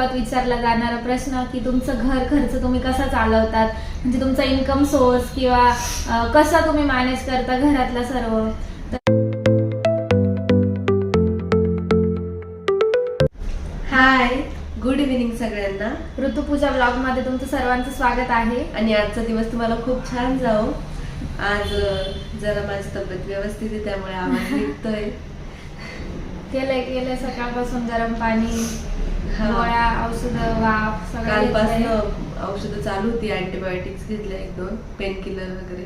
सर्वात विचारला जाणारा प्रश्न की तुमचं घर खर्च तुम्ही कसा चालवतात? म्हणजे तुमचा इन्कम सोर्स किंवा कसा तुम्ही मॅनेज करता घरातलं सर्व? हाय गुड इव्हिनिंग सगळ्यांना. ऋतुपूजा ब्लॉगमध्ये तुमचं सर्वांचं स्वागत आहे. आणि आजचा दिवस तुम्हाला खूप छान जाओ आज जरा माझी तब्येत व्यवस्थित आहे त्यामुळे आवाज निघतोय. केलंय केलंय सकाळपासून गरम पाणी. गोळ्या औषधं वाफ. कालपासनं औषधं चालू होती अँटीबायोटिक्स घेतल्या एक दोन पेन किलर वगैरे.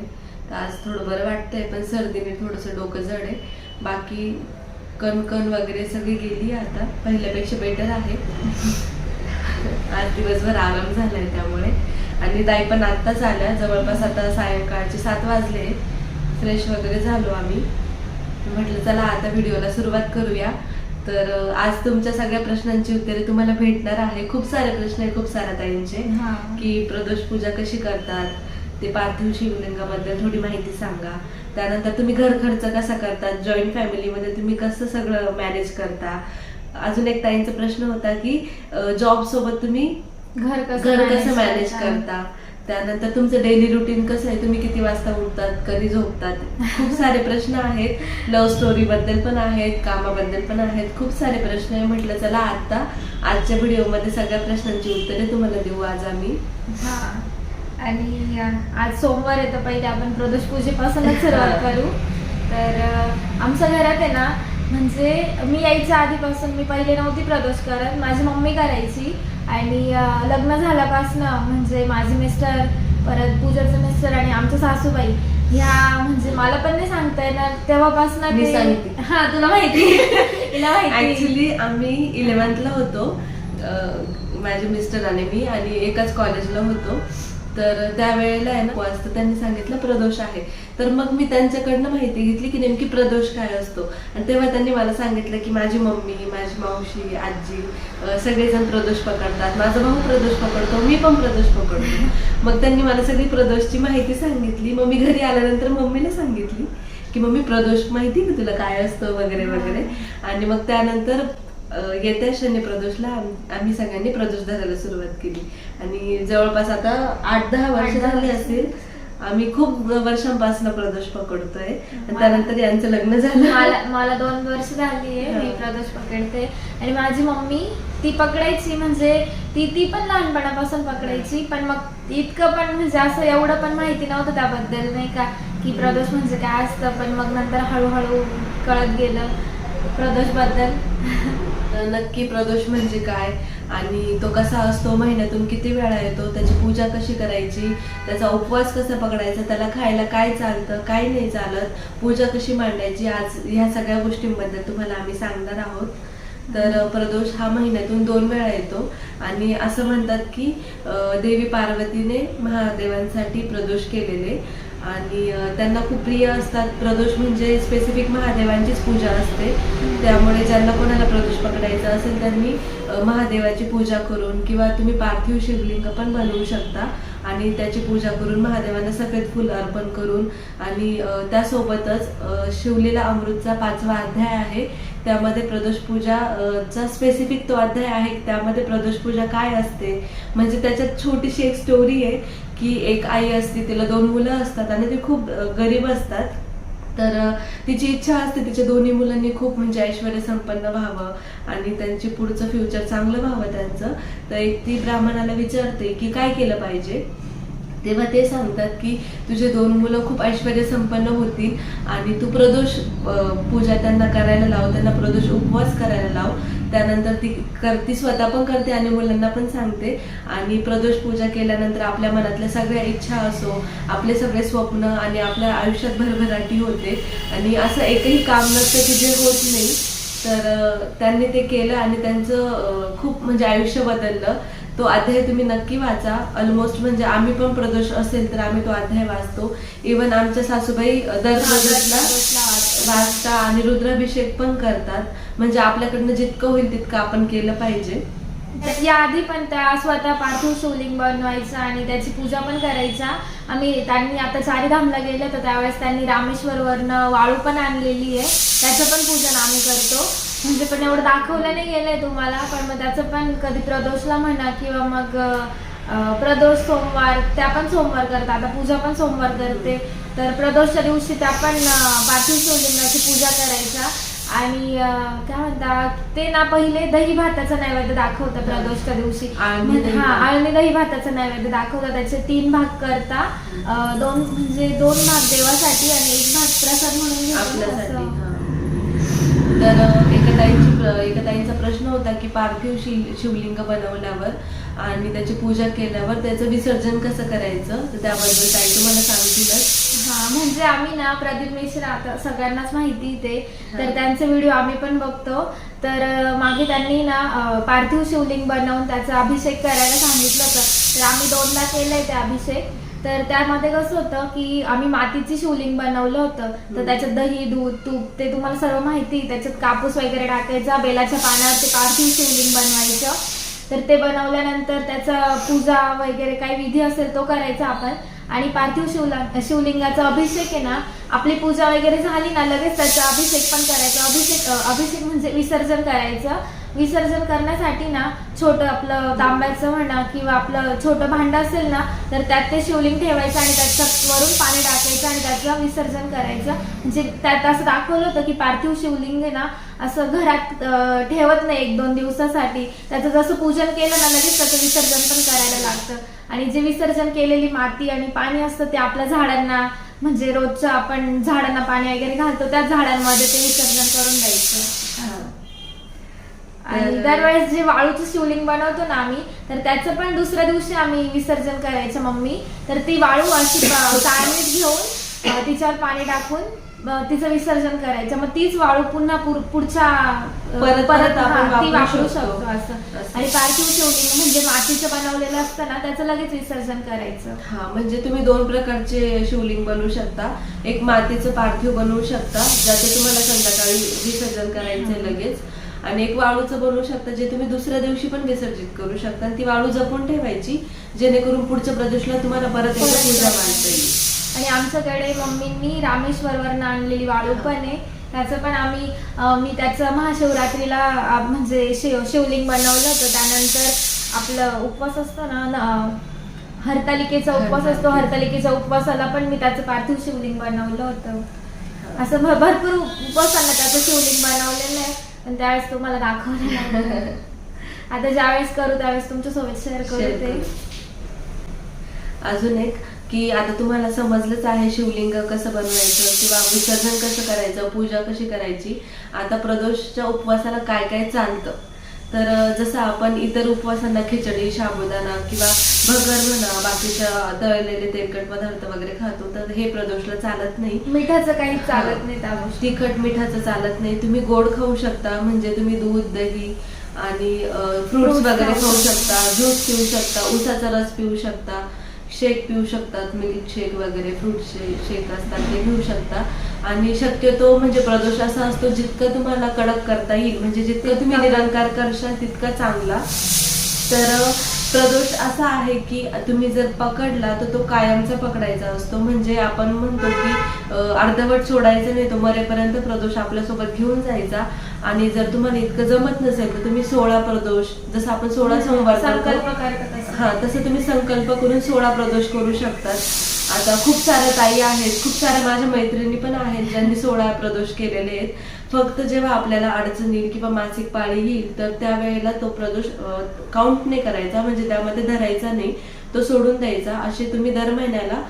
तर आज थोडं बरं वाटतंय पण सर्दीने थोडंसं डोकं जड आहे. बाकी कणकण वगैरे सगळी गेली आता. पहिल्यापेक्षा बेटर आहे. आज दिवसभर आराम झालाय त्यामुळे. आणि ताई पण आत्ताच आल्या. जवळपास आता सायंकाळचे सात वाजले फ्रेश वगैरे झालो आम्ही. म्हटलं चला आता व्हिडिओला सुरुवात करूया. तर आज तुमच्या सगळ्या प्रश्नांची उत्तरे तुम्हाला भेटणार आहे खूप सारे प्रश्न आहे खूप साऱ्या ताईंचे. की प्रदोष पूजा कशी करतात ते पार्थिव शिवलिंगाबद्दल थोडी माहिती सांगा त्यानंतर तुम्ही घर खर्च कसा करतात जॉईंट फॅमिलीमध्ये तुम्ही कसं सगळं मॅनेज करता अजून एक ताईंचा प्रश्न होता की जॉब सोबत तुम्ही घर कसं मॅनेज करता? त्यानंतर तुमचं डेली रुटीन कसं आहे? तुम्ही किती वाजता उठतात? कधी झोपतात? खूप सारे प्रश्न आहेत. लव्ह स्टोरी बद्दल पण आहेत कामाबद्दल पण आहेत. खूप सारे प्रश्न आहे. म्हटलं चला आता आजच्या व्हिडिओमध्ये सगळ्या प्रश्नांची उत्तरे तुम्हाला देऊ. आज आम्ही. हा. आणि आज सोमवार आहे तर पहिले आपण प्रदोष पूजेपासूनच सुरुवात करू. तर आमच्या घरात आहे ना म्हणजे मी यायच्या आधीपासून मी पहिले नव्हती प्रदोष करत. माझी मम्मी करायची. आणि लग्न झाल्यापासनं म्हणजे माझे मिस्टर परत पूजाचे मिस्टर आणि आमच्या सासूबाई ह्या म्हणजे मला पण नाही सांगता येणार. तेव्हापासून मी सांगते. हा तुला माहिती. तिला माहिती. ऍक्च्युली आम्ही इलेव्हन्थला होतो. अं, माझे मिस्टर आणि मी आणि एकाच कॉलेजला होतो. तर त्यावेळेला आहे ना उपवास तर त्यांनी सांगितलं प्रदोष आहे. तर मग मी त्यांच्याकडनं माहिती घेतली की नेमकी प्रदोष काय असतो. आणि तेव्हा त्यांनी मला सांगितलं की माझी मम्मी माझी मावशी आजी सगळेजण प्रदोष पकडतात. माझा भाऊ प्रदोष पकडतो मी पण प्रदोष पकडतो. मग त्यांनी मला सगळी प्रदोषची माहिती सांगितली. मग मी घरी आल्यानंतर मम्मीने सांगितली की मम्मी प्रदोष माहिती का तुला काय असतं वगैरे वगैरे? आणि मग त्यानंतर येत्या शनी प्रदोषला आम्ही सगळ्यांनी प्रदोष धरायला सुरुवात केली. आणि जवळपास आता आठ दहा वर्ष झाली. असतील. आम्ही खूप वर्षांपासून प्रदोष पकडतोय. त्यानंतर यांचं लग्न झालं. मला दोन वर्ष झाली आहे मी. प्रदोष पकडते. आणि माझी मम्मी ती पकडायची म्हणजे ती ती पण लहानपणापासून पकडायची. पण मग इतकं पण म्हणजे असं एवढं पण माहिती नव्हतं त्याबद्दल नाही का? की प्रदोष म्हणजे काय असतं. पण मग नंतर हळूहळू कळत गेलं प्रदोषबद्दल नक्की प्रदोष म्हणजे काय? आणि तो कसा असतो महिन्यातून किती वेळा येतो त्याची पूजा कशी करायची त्याचा उपवास कसा पकडायचा त्याला खायला काय चालतं काय नाही चालत पूजा कशी मांडायची आज ह्या सगळ्या गोष्टींबद्दल तुम्हाला आम्ही सांगणार आहोत. तर प्रदोष हा महिन्यातून दोन वेळा येतो आणि असं म्हणतात की देवी पार्वतीने महादेवांसाठी प्रदोष केलेले आणि त्यांना खूप प्रिय असतात. प्रदोष म्हणजे स्पेसिफिक महादेवांचीच पूजा असते. त्यामुळे ज्यांना कोणाला प्रदोष पकडायचा असेल त्यांनी महादेवाची पूजा करून किंवा तुम्ही पार्थिव शिवलिंग पण बनवू शकता. आणि त्याची पूजा करून महादेवांना सफेद फुल अर्पण करून आणि त्यासोबतच शिवलेला शिवलीला अमृतचा पाचवा अध्याय आहे. त्यामध्ये प्रदोष पूजा चा स्पेसिफिक तो अध्याय आहे त्यामध्ये प्रदोष पूजा काय असते. म्हणजे त्याच्यात छोटीशी एक स्टोरी आहे की एक आई असते तिला दोन मुलं असतात आणि ती खूप गरीब असतात. तर तिची इच्छा असते तिच्या दोन्ही मुलांनी खूप म्हणजे ऐश्वर संपन्न व्हावं आणि त्यांचे पुढचं फ्युचर चांगलं व्हावं त्यांचं. तर एक ती ब्राह्मणाला विचारते की काय केलं पाहिजे? तेव्हा ते सांगतात की तुझे दोन मुलं खूप ऐश्वर संपन्न होतील आणि तू प्रदोष पूजा त्यांना करायला लाव त्यांना प्रदोष उपवास करायला लाव. त्यानंतर ती कर ती स्वतः पण करते आणि मुलांना पण सांगते. आणि प्रदोष पूजा केल्यानंतर आपल्या मनातल्या सगळ्या इच्छा असो आपले सगळे स्वप्न आणि आपल्या आयुष्यात भरभराटी होते. आणि असं एकही काम नसतं की जे होत नाही. तर त्यांनी ते केलं आणि त्यांचं खूप म्हणजे आयुष्य बदललं. तो अध्याय तुम्ही नक्की वाचा. ऑलमोस्ट म्हणजे आम्ही पण प्रदोष असेल तर आम्ही तो अध्याय वाचतो. इवन आमच्या सासूबाई दर वाचता आणि रुद्राभिषेक पण करतात. म्हणजे आपल्याकडनं जितकं होईल तितकं आपण केलं पाहिजे. या आधी पण त्या स्वतः पार्थिव शिवलिंग बनवायचा आणि त्याची पूजा पण करायचा. आम्ही त्यांनी आता चारीधामला गेलं तर त्यावेळेस त्यांनी रामेश्वरवरनं वाळू पण आणलेली आहे. त्याचं पण पूजन आम्ही करतो. म्हणजे पण एवढं दाखवलं नाही गेलंय तुम्हाला पण मग त्याचं पण कधी प्रदोषला म्हणा किंवा मग प्रदोष सोमवार त्या पण सोमवार करतात. आता पूजा पण सोमवार करते. तर प्रदोषच्या दिवशी त्या पण अं, पार्थिव शिवलिंगाची पूजा करायचा. आणि अं, काय म्हणतात ते ना पहिले दही भाताचा नैवेद्य दाखवतात प्रदोषच्या दिवशी आळणी दही हा भात. आळणी दही भाताचा नैवेद्य दाखवतात त्याचे तीन भाग करता अं, दोन म्हणजे दोन भाग देवासाठी आणि एक भाग प्रसाद म्हणून घेतो ना आपल्यासाठी असं. हा. तर अ, एका ताईंची प्र- एका ताईंचा प्रश्न होता की पार्थिव शिव शिवलिंग बनवल्यावर आणि त्याची पूजा केल्यावर त्याचं विसर्जन कसं करायचं तर त्याबद्दल ताई तुम्हाला सांगतीलच म्हणजे आम्ही ना प्रदीप मिश्रा आता सगळ्यांनाच माहिती ते हा. तर त्यांचे व्हिडिओ आम्ही पण बघतो. तर मागे त्यांनी ना पार्थिव शिवलिंग बनवून त्याचा अभिषेक करायला सांगितलं होतं. तर आम्ही दोनदा केलंय ते अभिषेक. तर त्यामध्ये कसं होतं की आम्ही मातीची शिवलिंग बनवलं होतं. तर. त्याच्यात दही दूध तूप ते तुम्हाला सर्व माहिती त्याच्यात कापूस वगैरे टाकायचा बेलाच्या पानावर ते पार्थिव शिवलिंग बनवायचं. तर ते बनवल्यानंतर त्याचा पूजा वगैरे काही विधी असेल तो करायचा आपण. आणि पार्थिव शिवला शिवलिंगाचा अभिषेक आहे ना आपली पूजा वगैरे झाली ना लगेच त्याचा अभिषेक पण करायचा. अभिषेक अभिषेक म्हणजे विसर्जन करायचं. विसर्जन करण्यासाठी ना छोटं आपलं तांब्याचं म्हणा किंवा आपलं छोटं भांडं असेल ना तर त्यात ते शिवलिंग ठेवायचं आणि त्याच्यात वरून पाणी टाकायचं आणि त्याचं विसर्जन करायचं. म्हणजे त्यात असं दाखवलं होतं की पार्थिव शिवलिंग आहे ना असं घरात ठेवत नाही एक दोन दिवसासाठी. त्याचं जसं पूजन केलं ना लगेच त्याचं विसर्जन पण करायला लागतं. आणि जे विसर्जन केलेली माती आणि पाणी असतं ते आपल्या झाडांना म्हणजे रोजचं आपण झाडांना पाणी वगैरे घालतो त्या झाडांमध्ये ते विसर्जन करून द्यायचं. आणि दरवेळेस जे वाळूचं शिवलिंग बनवतो ना आम्ही तर त्याचं पण दुसऱ्या दिवशी आम्ही विसर्जन करायचं मम्मी. तर ती वाळू अशी चाळणीत घेऊन तिच्यावर पाणी टाकून तिचं विसर्जन करायचं. मग तीच वाळू पुन्हा पुढच्या परत- ती वापरू शकतो. असं. आणि पार्थिव शिवलिंग म्हणजे मातीचं बनवलेलं असतं ना त्याचं लगेच विसर्जन करायचं. हा म्हणजे तुम्ही दोन प्रकारचे शिवलिंग बनवू शकता. एक मातीचं पार्थिव बनवू शकता ज्याचे तुम्हाला संध्याकाळी विसर्जन करायचंय लगेच. आणि एक वाळूचं बनवू शकता जे तुम्ही दुसऱ्या दिवशी पण विसर्जित करू शकता. आणि ती वाळू जपून ठेवायची जेणेकरून पुढच्या प्रदोषला तुम्हाला परत एकदा पूजा. मांडता येईल. आणि आमच्याकडे मम्मींनी रामेश्वरवरनं आणलेली वाळू पण आहे. त्याचं पण आम्ही मी त्याचं महाशिवरात्रीला म्हणजे शिव शिवलिंग बनवलं होतं. त्यानंतर आपलं उपवास असतो ना हरतालिकेचा उपवास असतो. हरतालिका. हरतालिकेच्या उपवासाला पण मी त्याचं पार्थिव शिवलिंग बनवलं होतं. असं भर- भरपूर उपवासांना त्याचं शिवलिंग बनवलेलं आहे. पण त्यावेळेस तुम्हाला दाखवलं नाही आता ज्यावेळेस करू त्यावेळेस तुमच्यासोबत शेअर करू ते. अजून एक की आता तुम्हाला समजलंच आहे शिवलिंग कसं बनवायचं किंवा विसर्जन कसं करायचं पूजा कशी करायची. आता प्रदोषच्या उपवासाला काय काय चालतं? तर जसं आपण इतर उपवासांना खिचडी साबुदाणा किंवा भगर म्हणा बाकीच्या तळलेले तेलकट पदार्थ वगैरे खातो तर हे प्रदोषला चालत नाही. मिठाचं काही चालत नाही त्या गोष्टी तिखट मिठाचं चालत नाही. तुम्ही गोड खाऊ शकता म्हणजे तुम्ही दूध दही आणि फ्रुट्स वगैरे खाऊ खाऊ शकता. ज्यूस पिऊ शकता उसाचा रस पिऊ शकता. शेक पिऊ शकतात मिल्क शेक वगैरे फ्रूट शेक असतात ते पिऊ शकता. आणि शक्यतो म्हणजे प्रदोष असा असतो जितकं तुम्हाला कडक करता येईल म्हणजे जितकं तुम्ही निरंकार करशाल तितका चांगला. तर प्रदोष असा आहे की तुम्ही जर पकडला तर तो कायमचा पकडायचा असतो. म्हणजे आपण म्हणतो की अर्धवट सोडायचं नाही तो मरेपर्यंत प्रदोष आपल्यासोबत घेऊन जायचा. आणि जर तुम्हाला इतकं जमत नसेल तर तुम्ही सोळा प्रदोष जसं आपण सोळा सोमवार करतो, संकल्प. हा तसं तुम्ही संकल्प करून सोळा प्रदोष करू शकतात. आता खूप साऱ्या ताई आहेत खूप साऱ्या माझ्या मैत्रिणी पण आहेत ज्यांनी सोळा प्रदोष केलेले आहेत. फक्त जेव्हा आपल्याला अडचण येईल किंवा मासिक पाळी येईल तर त्यावेळेला तो प्रदोष काउंट नाही करायचा म्हणजे त्यामध्ये धरायचा नाही तो सोडून द्यायचा. असे तुम्ही दर महिन्याला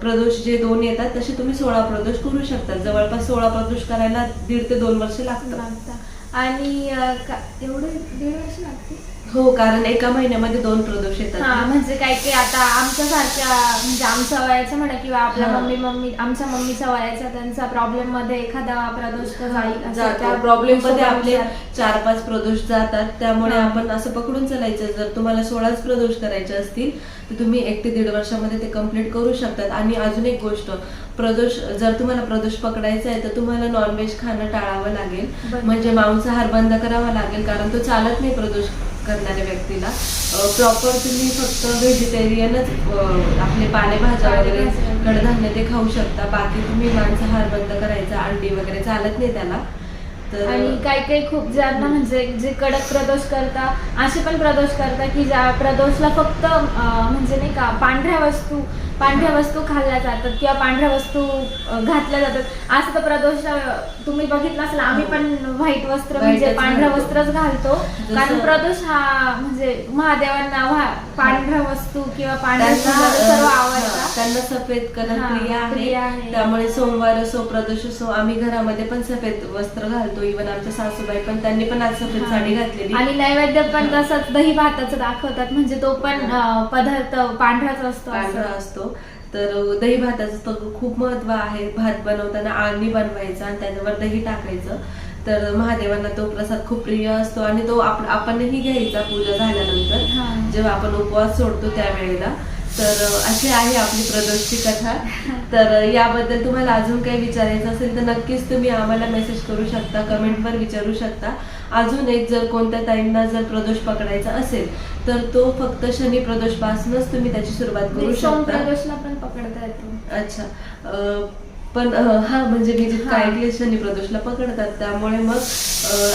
प्रदोष जे दोन येतात तसे तुम्ही सोळा प्रदोष करू शकता जवळपास सोळा प्रदोष करायला दीड ते दोन वर्ष लागतात. आणि एवढे दीड वर्ष लागते हो कारण एका महिन्यामध्ये दोन प्रदोष येतात हा ना. म्हणजे काय की आता आमच्या सारख्या म्हणजे आमच्या वयाच्या म्हणा किंवा आपल्या हा. मम्मी मम्मी आमच्या मम्मीच्या वयाच्या त्यांचा प्रॉब्लेममध्ये एखादा प्रदोष तर जाईल असं त्या जातो प्रॉब्लेममध्ये आपले हिशोबानुसार. चार पाच प्रदोष जातात त्यामुळे हा. आपण असं पकडून चालायचं जर तुम्हाला सोळाच प्रदोष करायचे असतील तर तुम्ही एक ते दीड वर्षामध्ये ते कंप्लीट करू शकतात आणि अजून एक गोष्ट प्रदोष जर तुम्हाला प्रदोष पकडायचा आहे तर तुम्हाला नॉनव्हेज खाणं टाळावं लागेल बरं. म्हणजे मांसाहार बंद करावा लागेल कारण तो चालत नाही प्रदोष करणाऱ्या व्यक्तीला प्रॉपर तुम्ही फक्त व्हेजिटेरियनच आपले पालेभाज्या वगैरे. कडधान्य ते खाऊ शकता बाकी तुम्ही मांसाहार बंद करायचा अंडी वगैरे चालत नाही त्याला तर आणि काही काही खूप ज्यांना म्हणजे जे कडक प्रदोष करता असे पण प्रदोष करता की ज्या प्रदोषला फक्त म्हणजे नाही का पांढऱ्या वस्तू पांढऱ्या वस्तू खाल्ल्या जातात किंवा पांढऱ्या वस्तू घातल्या जातात. असं तर प्रदोष तुम्ही बघितलं असेल आम्ही पण व्हाईट वस्त्र म्हणजे पांढरं. वस्त्रच घालतो. कारण प्रदोष हा म्हणजे महादेवांना पांढऱ्या वस्तू किंवा पांढऱ्या त्यांना फुलं सर्व आवडतात. त्यांना सफेद कलर प्रिय आहे. त्यामुळे सोमवार असो प्रदोष असो आम्ही घरामध्ये पण सफेद वस्त्र घालतो. इवन आमच्या सासूबाई पण त्यांनी पण आज सफेद. साडी घातलेली. आणि नैवेद्य पण तसंच दही भाताचं दाखवतात. म्हणजे तो पण पदार्थ पांढराच असतो. असतो. तर दही भाताचं तर खूप महत्त्व आहे. भात बनवताना आळणी बनवायचा आणि त्याच्यावर दही टाकायचं. तर महादेवांना तो प्रसाद खूप प्रिय असतो आणि तो आप- आपणही घ्यायचा पूजा झाल्यानंतर. जेव्हा आपण उपवास सोडतो त्यावेळेला. तर अशी आहे आपली प्रदोषची कथा. तर याबद्दल तुम्हाला अजून काही विचारायचं असेल तर नक्कीच तुम्ही आम्हाला मेसेज करू शकता कमेंटवर विचारू शकता. अजून एक जर कोणत्या ताईंना जर प्रदोष पकडायचा असेल तर तो फक्त शनी प्रदोष पासूनच तुम्ही त्याची सुरुवात करू सोम शकता. प्रदोषला पण पकडता येतो अच्छा. पण हा म्हणजे मी जितकं. ऐकले शनी प्रदोषला पकडतात त्यामुळे मग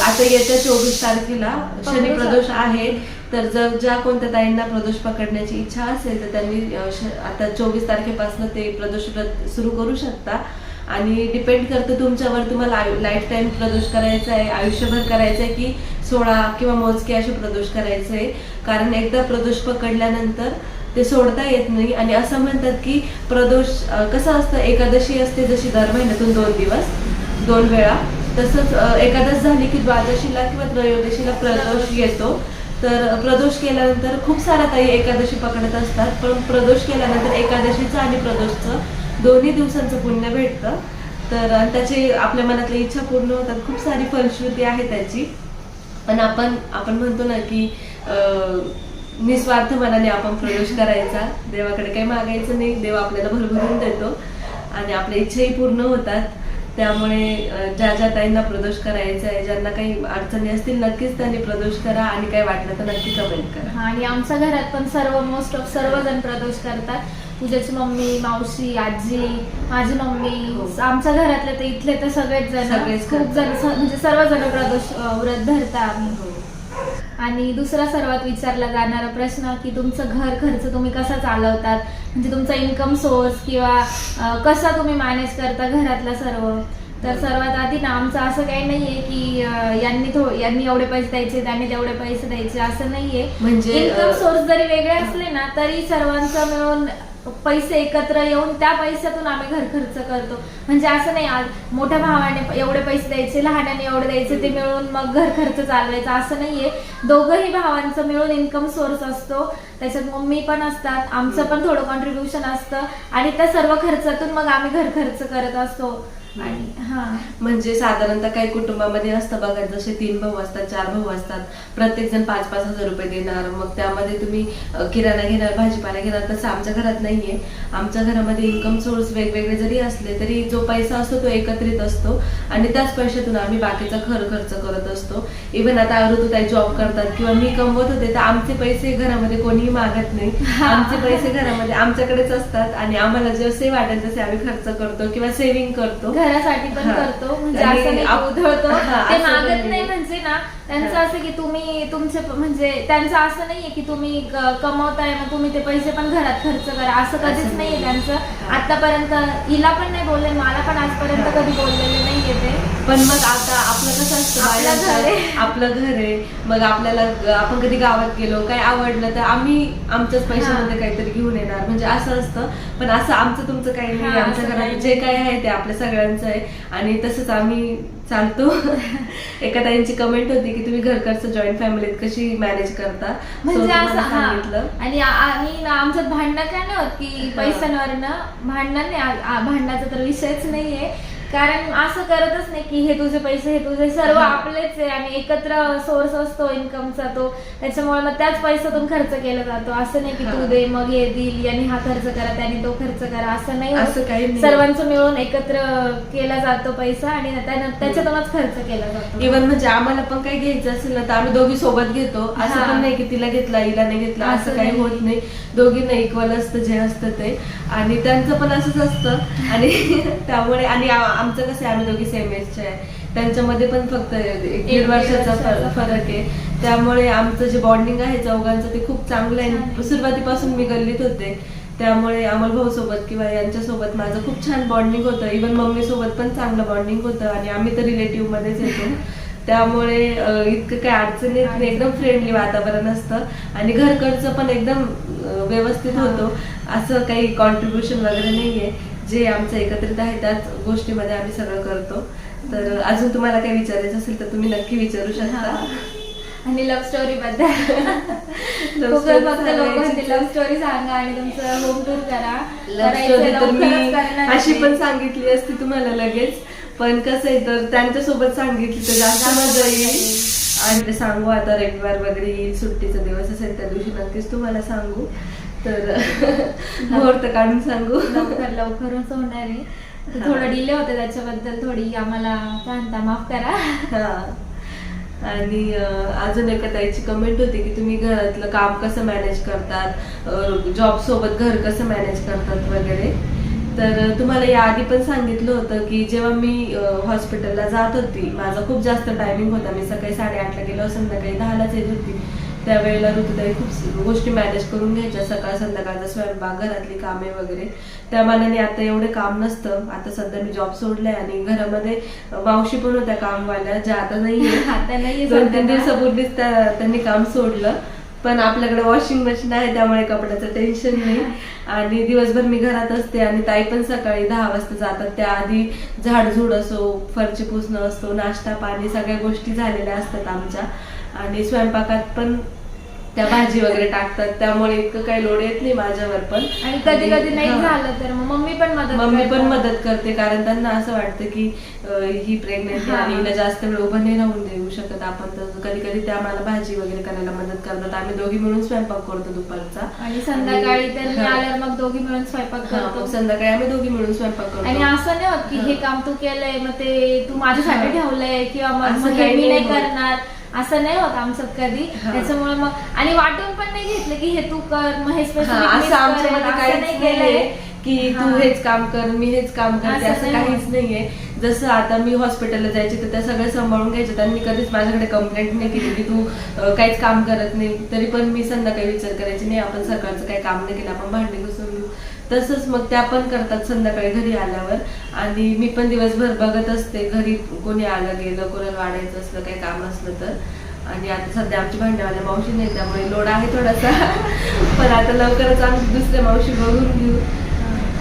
आता येत्या चोवीस तारखेला शनी प्रदोष. आहे तर जर ज्या कोणत्या ताईंना प्रदोष पकडण्याची इच्छा असेल तर त्यांनी आता चोवीस तारखेपासून ते प्रदोष सुरू करू शकता आणि डिपेंड करतं तुमच्यावर तुम्हाला लाईफ टाईम प्रदोष करायचा आहे आयुष्यभर करायचं आहे की सोळा किंवा मोजके असे प्रदोष करायचे आहे कारण एकदा प्रदोष पकडल्यानंतर ते सोडता येत नाही. आणि असं म्हणतात की प्रदोष कसं असतं? एकादशी असते जशी दर महिन्यातून दोन दिवस दोन वेळा. तसंच एकादश झाली की द्वादशीला किंवा त्रयोदशीला प्रदोष येतो. तर प्रदोष केल्यानंतर खूप साऱ्या ताई एकादशी पकडत असतात. पण प्रदोष केल्यानंतर एकादशीचं आणि प्रदोषचं दोन्ही दिवसांचं पुण्य भेटतं. तर त्याचे त्याची आपल्या मनातल्या इच्छा पूर्ण होतात. खूप सारी फलश्रुती आहे त्याची. पण आपण आपण म्हणतो ना की अं, निस्वार्थ मनाने आपण प्रवेश करायचा. देवाकडे काही मागायचं नाही. देव आपल्याला भरभरून देतो. आणि आपल्या इच्छाही पूर्ण होतात. त्यामुळे ज्या ज्या ताईंना प्रदोष करायचा आहे ज्यांना काही अडचणी असतील नक्कीच त्यांनी प्रदोष करा. आणि काही वाटलं तर नक्की कमेंट करा. हा, आणि आमच्या घरात पण सर्व मोस्ट ऑफ सर्वजण प्रदोष करतात. पूजाची मम्मी मावशी आजी माझी मम्मी. हो. आमच्या घरातले तर इथले तर सगळेच जण सगळेच खूप. जण म्हणजे सर्वजण प्रदोष व्रत धरता आम्ही हो. आणि दुसरा सर्वात विचारला जाणारा प्रश्न की तुमचं घर खर्च तुम्ही कसा चालवतात? म्हणजे तुमचा इन्कम सोर्स किंवा कसा तुम्ही मॅनेज करता घरातलं सर्व? तर सर्वात आधी ना आमचं असं काही नाहीये की यांनी थो यांनी एवढे पैसे द्यायचे त्यांनी तेवढे पैसे द्यायचे असं नाहीये. म्हणजे इन्कम सोर्स जरी वेगळे असले ना तरी सर्वांचं मिळून पैसे एकत्र येऊन त्या पैशातून आम्ही घर खर्च करतो. म्हणजे असं नाही आज मोठ्या भावाने एवढे पैसे द्यायचे लहानाने एवढे द्यायचे ते मिळून मग घर खर्च चालवायचा. असं नाहीये. दोघंही भावांचं मिळून इन्कम सोर्स असतो. त्याच्यात मम्मी पण असतात आमचं पण थोडं कॉन्ट्रीब्युशन असतं. आणि त्या सर्व खर्चातून मग आम्ही घर खर्च करत असतो. आणि हा. म्हणजे साधारणतः काही कुटुंबामध्ये असतं बघा जसे तीन भाऊ असतात चार भाऊ असतात प्रत्येक जण पाच पाच हजार रुपये देणार. मग त्यामध्ये तुम्ही किराणा घेणार भाजीपाला घेणार तसं आमच्या घरात नाहीये. आमच्या घरामध्ये इन्कम सोर्स वेगवेगळे जरी असले तरी जो पैसा असतो तो एकत्रित असतो. आणि त्याच पैशातून आम्ही बाकीचा खर खर्च करत असतो. इव्हन आता ऋतुताई जॉब करतात किंवा मी कमवत होते तर आमचे पैसे घरामध्ये कोणीही मागत नाही. आमचे पैसे घरामध्ये आमच्याकडेच असतात आणि आम्हाला जसे वाटेल तसे आम्ही खर्च करतो किंवा सेव्हिंग करतो. घरासाठी पण. करतो म्हणजे असं नाही उधळतो ते मागत. नाही म्हणजे ना त्यांचं. असं की तुम्ही तुमचे म्हणजे त्यांचं असं नाहीये की तुम्ही कमवताय मग तुम्ही ते पैसे पण घरात खर्च करा. असं कधीच नाहीये नाही. त्यांचं. आतापर्यंत हिला पण नाही बोलले मला पण आजपर्यंत. कधी बोललेले नाहीये ते. पण मग आता आपलं कसं असतं आपलं घर आहे. आपलं घर आहे. मग आपल्याला आपण कधी गावात गेलो काय आवडलं तर आम्ही आमच्याच पैशामध्ये काहीतरी घेऊन येणार. म्हणजे असं असतं. पण असं आमचं तुमचं काही नाही आमच्या घरात जे काही आहे ते आपल्या सगळ्यांचं आहे. आणि तसंच आम्ही चालतो. एका ताईंची कमेंट होती की तुम्ही घर खर्च जॉईंट फॅमिलीत कशी मॅनेज करता? म्हणजे असं हा. सांगितलं. आणि आ- आणि ना आमच्यात भांडणं काय नाही होत की हा. पैशांवरनं. भांडणं नाही आ- आ- भांडणाचा तर विषयच नाहीये. कारण असं करतच नाही की हे तुझे पैसे हे तुझे सर्व. आपलेच आहे आणि एकत्र सोर्स असतो इन्कमचा तो त्याच्यामुळे मग त्याच पैशातून खर्च केला जातो असं नाही की तू. दे मग हे देईल यांनी हा खर्च करा त्याने तो खर्च करा असं नाही. असं काही. सर्वांचं मिळून एकत्र केला जातो पैसा आणि त्याच्यातूनच खर्च केला जातो इव्हन म्हणजे आम्हाला पण काही घ्यायचं असेल ना तर आम्ही दोघी सोबत घेतो असं. पण नाही की तिला घेतला हिला नाही घेतला असं काही नाही. होत नाही दोघींना इक्वल असतं जे असतं ते आणि त्यांचं पण असंच असतं आणि त्यामुळे आणि आमचं कसं आहे, आम्ही दोघी सेम एजचे आहे. त्यांच्यामध्ये पण फक्त एक दीड वर्षाचा वर्षाचा फर- फरक आहे. त्यामुळे आमचं जे बॉन्डिंग आहे चौघांचं ते खूप चांगलं आहे. सुरुवातीपासून मी गल्लीत होते. त्यामुळे अमोल भाऊ सोबत किंवा यांच्यासोबत माझं खूप छान बॉन्डिंग होतं. इवन मम्मी सोबत पण चांगलं बॉन्डिंग होतं आणि आम्ही तर रिलेटिव्ह मध्येच येतो. त्यामुळे इतकं काही अडचण येत नाही एकदम फ्रेंडली वातावरण असतं. आणि घरकडचं पण एकदम व्यवस्थित. होतो. असं काही कॉन्ट्रीब्युशन वगैरे नाहीये. जे आमचं एकत्रित आहे त्याच गोष्टीमध्ये आम्ही सगळं करतो. तर अजून तुम्हाला काही विचारायचं असेल तर तुम्ही नक्की विचारू शकता. आणि लव्ह स्टोरी बद्दल. फक्त लव्ह स्टोरी सांगा आणि तुमचं होम टूर करा. लव्ह करायचं स्टोरी तर लवकरच करणार मी अशी. पण सांगितली असती तुम्हाला लगेच. पण कसं आहे तर त्यांच्यासोबत सांगितली तर जास्त मजा येईल. आणि ते सांगू आता रविवार वगैरे येईल सुट्टीचा दिवस असेल त्या दिवशी नक्कीच तुम्हाला सांगू. तर मुहूर्त काढून सांगू. लवकर लवकरच होणार आहे. थोडं डिले होते त्याच्याबद्दल थोडी आम्हाला म्हणता माफ करा. आणि अजून एका ताईची कमेंट होती की तुम्ही घरातलं काम कसं मॅनेज करतात जॉब सोबत घर कसं मॅनेज करतात वगैरे. तर तुम्हाला याआधी पण सांगितलं होतं की जेव्हा मी हॉस्पिटलला जात होती माझा खूप जास्त टायमिंग होता. मी सकाळी साडेआठला गेलो संध्याकाळी दहालाच येत होती. त्यावेळेला ऋतुताई खूप गोष्टी मॅनेज करून घ्यायच्या. सकाळ संध्याकाळचा स्वयंपाक घरातली कामे वगैरे. त्या मानाने आता एवढे काम नसतं. आता सध्या मी जॉब सोडलाय आणि घरामध्ये मावशी पण होत्या कामवाल्या ज्या आता नाही दोन तीन दिवसापूर्वीच त्या- त्यांनी काम सोडलं. पण आपल्याकडे वॉशिंग मशीन आहे त्यामुळे कपड्याचं टेन्शन नाही. आणि दिवसभर मी घरात असते आणि ताई पण सकाळी दहा वाजता जातात. त्याआधी झाडझूड असो फरची पुसणं असतो नाश्ता पाणी सगळ्या गोष्टी झालेल्या असतात आमच्या. आणि स्वयंपाकात पण त्या भाजी वगैरे टाकतात त्यामुळे इतकं काही लोड येत नाही माझ्यावर पण आणि कधी कधी नाही. झालं तर मग मम्मी पण मदत मम्मी पण. मदत करते कारण त्यांना असं वाटतं की ही प्रेग्नेंट. आणि हिला जास्त वेळ उभं नाही राहून देऊ शकत आपण तर कधी कधी त्या मला भाजी वगैरे करायला मदत करतात आम्ही दोघी मिळून स्वयंपाक करतो दुपारचा आणि संध्याकाळी. आल्यावर मग दोघी मिळून स्वयंपाक करतो संध्याकाळी आम्ही दोघी मिळून स्वयंपाक आणि करतो असं नाही होत की हा. काम तू केलंय मग ते तू माझ्यासाठी. ठेवलंय किंवा मग मी नाही. करणार असं नाही होत आमचं कधी. त्याच्यामुळे मग आणि वाटून पण नाही घेतलं की हे तू कर मग हे हा, आमच्यामध्ये काहीच नाहीये की तू हा. हेच काम कर मी हेच काम करते असं असं नाही काहीच नाहीये. जसं आता मी हॉस्पिटलला जायचे तर त्या सगळं सांभाळून घ्यायचे त्यांनी कधीच माझ्याकडे कंप्लेंट नाही केली की तू अं, काहीच काम करत नाही. तरी पण मी संध्याकाळी विचार करायचे नाही आपण सकाळचं काही काम नाही केलं आपण भांडी घुसून तसंच मग त्या पण करतात संध्याकाळी घरी आल्यावर. आणि मी पण दिवसभर बघत असते घरी कोणी आलं गेलं कोणाला वाढायचं असलं काही काम असलं तर. आणि आता सध्या आमची भांड्यावाल्या मावशी नाही त्यामुळे लोड आहे थोडासा. पण आता लवकरच आम्ही दुसऱ्या मावशी बघून घेऊ.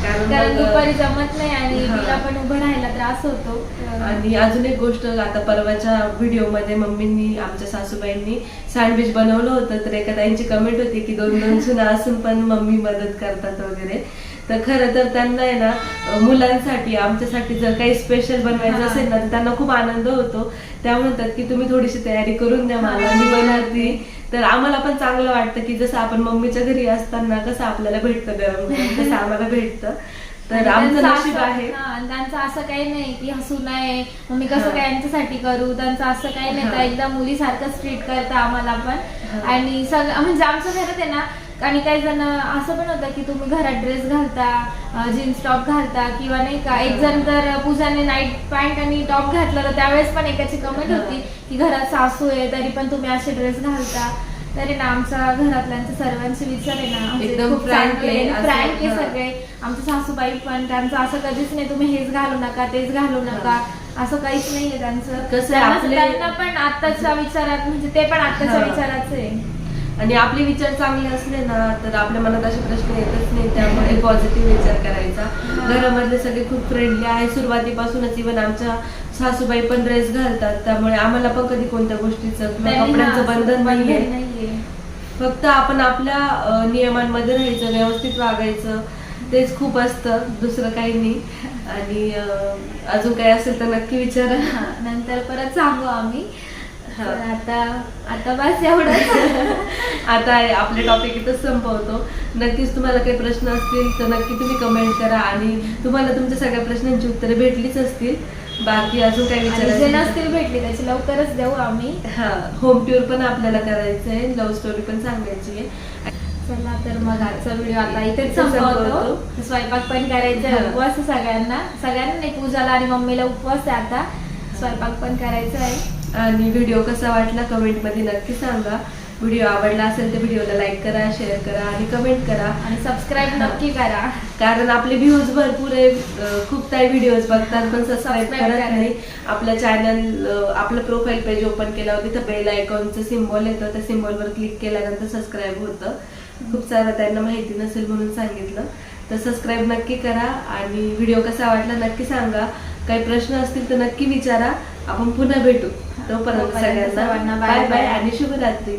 कारण दुपारी जमत नाही आणि. तिला पण उभं राहायला त्रास होतो. आणि अजून एक गोष्ट आता परवाच्या व्हिडिओमध्ये मम्मींनी आमच्या सासूबाईंनी सँडविच बनवलं होतं तर एका ताईंची कमेंट होती की दोन दोन सुना असून पण मम्मी मदत करतात वगैरे. तर खरं तर त्यांना आहे ना मुलांसाठी आमच्यासाठी जर काही स्पेशल बनवायचं. असेल ना तर त्यांना खूप आनंद होतो. त्या म्हणतात की तुम्ही थोडीशी तयारी करून द्या मला मी बनवते. तर आम्हाला पण चांगलं वाटतं की जसं आपण मम्मीच्या घरी असताना कसं आपल्याला भेटतं गरम गरम तसं आम्हाला भेटतं तर आमचं नशीब आहे हा, त्यांचं असं काही नाही की हसू नये मग मी कसं. काय यांच्यासाठी करू त्यांचं असं काही नाही. तर एकदम मुलीसारखंच ट्रीट करतं आम्हाला पण. आणि सगळं म्हणजे आमच्या घरात आहे ना आणि काही जण असं पण होतं की तुम्ही घरात ड्रेस घालता जीन्स टॉप घालता किंवा नाही का एक जण तर पूजाने नाईट पॅन्ट आणि टॉप घातलं तर त्यावेळेस पण एकाची कमेंट. होती की घरात सासू आहे तरी पण तुम्ही असे ड्रेस घालता. तरी ना आमच्या घरातल्यांचे सर्वांचे विचार आहे ना म्हणजे एकदम फ्रँक आहे हा. सगळे. आमच्या सासूबाई पण त्यांचं असं कधीच नाही तुम्ही हेच घालू नका तेच घालू नका. असं काहीच नाहीये त्यांचं. कसं त्यांना- पण आत्ताच्या विचारात म्हणजे ते पण आत्ताच्या हा. विचाराचे आहे. आणि आपले विचार चांगले असले ना तर आपल्या मनात असे प्रश्न येतच नाही त्यामुळे पॉझिटिव्ह विचार करायचा. घरामधले सगळे खूप फ्रेंडली आहे. सुरुवातीपासूनच इव्हन आमच्या सासूबाई पण ड्रेस घालतात त्यामुळे आम्हाला पण कधी कोणत्या गोष्टीचं किंवा कपड्यांचं बंधन नाहीये. फक्त आपण आपल्या नियमांमध्ये राहायचं व्यवस्थित वागायचं. तेच खूप असतं दुसरं काही नाही. आणि अजून काही असेल तर नक्की विचारा. नंतर परत सांगू आम्ही. तर आता आता बस एवढंच. आता आपले टॉपिक इथं संपवतो. नक्कीच तुम्हाला काही प्रश्न असतील तर नक्की तुम्ही कमेंट करा आणि तुम्हाला तुमच्या सगळ्या प्रश्नांची उत्तरे भेटलीच असतील. बाकी अजून काही विचारायचं नसतील भेटली त्याची लवकरच देऊ आम्ही. हा होम टूर पण आपल्याला करायचं आहे लव्ह स्टोरी पण सांगायची आहे. चला तर मग आजचा व्हिडिओ आता इथेच संपवतो. स्वयंपाक पण करायचा आहे. उपवास सगळ्यांना. सगळ्यांना नाही पूजाला आणि मम्मीला उपवास आहे आता. स्वयंपाक पण करायचा आहे. आणि व्हिडिओ कसा वाटला कमेंटमध्ये नक्की सांगा. व्हिडिओ आवडला असेल तर व्हिडिओला लाईक करा शेअर करा आणि कमेंट करा. आणि सबस्क्राईब नक्की करा. कारण आपले व्ह्यूज भरपूर आहे खूप काही व्हिडिओज बघतात पण सबस्क्राईब करत करा. नाही. आपलं चॅनल आपलं प्रोफाईल पेज ओपन केल्यावर तिथं बेल आयकॉनचं सिम्बॉल येतं. त्या सिम्बॉलवर क्लिक केल्यानंतर सबस्क्राईब होतं. खूप सारं त्यांना माहिती नसेल म्हणून सांगितलं. तर सबस्क्राईब नक्की करा आणि व्हिडिओ कसा वाटला नक्की सांगा. काही प्रश्न असतील तर नक्की विचारा. आपण पुन्हा भेटू तोपर्यंत सगळ्यांना बाय बाय. आणि शुभरात्री